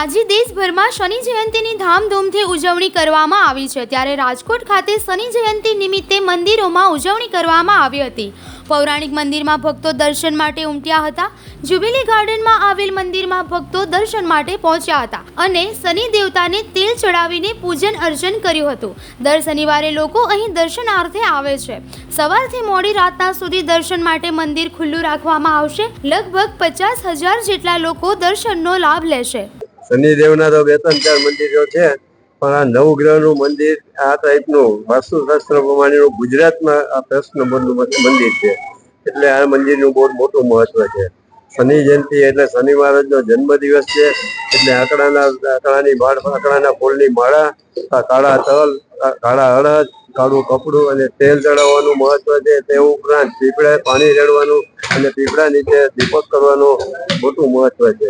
આજે દેશભરમાં શનિ જયંતીની ધામધૂમથી ઉજવણી કરવામાં આવી છે. ત્યારે રાજકોટ ખાતે શનિ જયંતી નિમિત્તે મંદિરોમાં ઉજવણી કરવામાં આવી હતી. પૌરાણિક મંદિરમાં ભક્તો દર્શન માટે ઉમટ્યા હતા. જ્યુબિલી ગાર્ડનમાં આવેલ મંદિરમાં ભક્તો દર્શન માટે પહોંચ્યા હતા અને શનિ દેવતાને તેલ ચડાવીને પૂજન અર્ચન કર્યું હતું. દર શનિવારે લોકો અહીં દર્શનાર્થે આવે છે. સવારથી મોડી રાતના સુધી દર્શન માટે મંદિર ખુલ્લું રાખવામાં આવશે. લગભગ પચાસ હજાર જેટલા લોકો દર્શનનો લાભ લેશે. શનિદેવના તો બે ત્રણ ચાર મંદિરો છે, પણ આ નવગ્રહનું મંદિર, આ ટાઈપનું વાસ્તુશાસ્ત્ર પ્રમાણેનું ગુજરાતમાં આ ફર્સ્ટ નંબરનું મંદિર છે. એટલે આ મંદિરનું બહુ મોટું મહત્વ છે. શનિ જયંતિ એટલે શનિ મહારાજનો જન્મદિવસ છે, એટલે આકડાના, આકડાની માળ, આકડાના ફૂલની માળા, આ કાળા તલ કાળા અડદ, કાળું કપડું અને તેલ ચડાવવાનું મહત્વ છે. તે ઉપરાંત પીપળે પાણી રેડવાનું અને પીપળા નીચે દીપક કરવાનું મોટું મહત્વ છે.